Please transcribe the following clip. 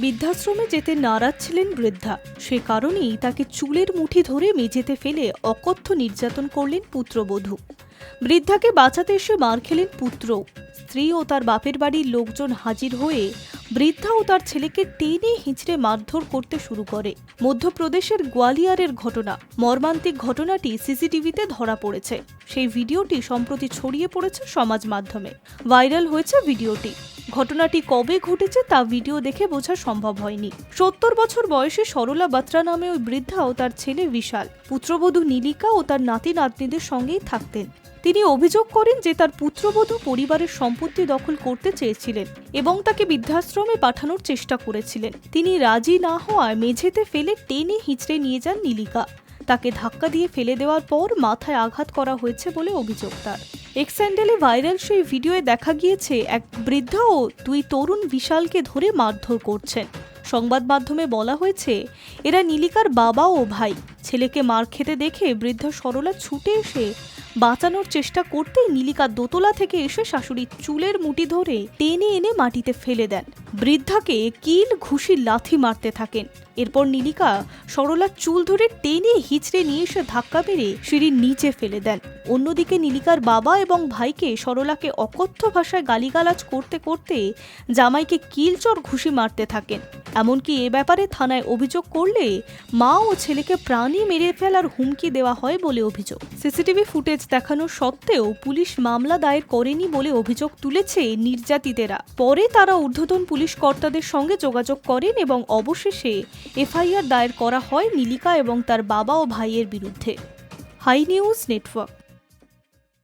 বৃদ্ধাশ্রমে যেতে নারাজ ছিলেন বৃদ্ধা। সে কারণেই তাকে চুলের মুঠি ধরে মেঝেতে ফেলে অকথ্য নির্যাতন করলেন পুত্রবধূ। বৃদ্ধাকে বাঁচাতে এসে মার খেলেন পুত্র। স্ত্রী ও তার বাপের বাড়ির লোকজন হাজির হয়ে বৃদ্ধা ও তার ছেলেকে টেনে হিঁচড়ে মারধর করতে শুরু করে। মধ্যপ্রদেশের গোয়ালিয়রের ঘটনা। মর্মান্তিক ঘটনাটি সিসিটিভিতে ধরা পড়েছে। সেই ভিডিওটি সম্প্রতি ছড়িয়ে পড়েছে সমাজ মাধ্যমে। ভাইরাল হয়েছে ভিডিওটি। ঘটনাটি কবে ঘটেছে তা ভিডিও দেখে বোঝা সম্ভব হয়নি। সত্তর বছর বয়সে সরলা বাত্রা নামে ওই বৃদ্ধা ও তার ছেলে বিশাল। পুত্রবধূ নীলিকা ও তার নাতি নাতনিদের সঙ্গেই থাকতেন। তিনি অভিযোগ করেন যে তার পুত্রবধূ পরিবারের সম্পত্তি দখল করতে চেয়েছিলেন এবং তাকে বৃদ্ধাশ্রমে পাঠানোর চেষ্টা করেছিলেন। তিনি রাজি না হওয়ায় মেঝেতে ফেলে টেনে হিঁচড়ে নিয়ে যান নীলিকা। তাকে ধাক্কা দিয়ে ফেলে দেওয়ার পর মাথায় আঘাত করা হয়েছে বলে অভিযোগ তার। এক্স স্যান্ডেলে ভাইরাল সেই ভিডিওয়ে দেখা গিয়েছে এক বৃদ্ধা ও দুই তরুণ বিশালকে ধরে মারধর করছেন। সংবাদ মাধ্যমে বলা হয়েছে, এরা নীলিকার বাবা ও ভাই। ছেলেকে মার খেতে দেখে বৃদ্ধা সরলা ছুটে এসে বাঁচানোর চেষ্টা করতেই নীলিকা দোতলা থেকে এসে শাশুড়ির চুলের মুটি ধরে টেনে এনে মাটিতে ফেলে দেন। বৃদ্ধাকে কিল ঘুষি লাথি মারতে থাকেন। এরপর নীলিকা সরলার চুল ধরে টেনে হিচড়ে নিয়ে এসে ধাক্কা মেরে সিঁড়ির নিচে ফেলে দেন। অন্যদিকে নীলিকার বাবা এবং ভাইকে সরলাকে অকথ্য ভাষায় গালিগালাজ করতে করতে জামাইকে কিলচর ঘুষি মারতে থাকেন। এমনকি এ ব্যাপারে থানায় অভিযোগ করলে মা ও ছেলেকে প্রাণী মেরে ফেলার হুমকি দেওয়া হয় বলে অভিযোগ। সিসিটিভি ফুটেজ দেখানো সত্ত্বেও পুলিশ মামলা দায়ের করেনি বলে অভিযোগ তুলেছে নির্যাতিতেরা। পরে তারা ঊর্ধ্বতন পুলিশ কর্তাদের সঙ্গে যোগাযোগ করেন এবং অবশেষে এফআইআর দায়ের করা হয় নীলিকা এবং তার বাবা ও ভাইয়ের বিরুদ্ধে। Hi news network.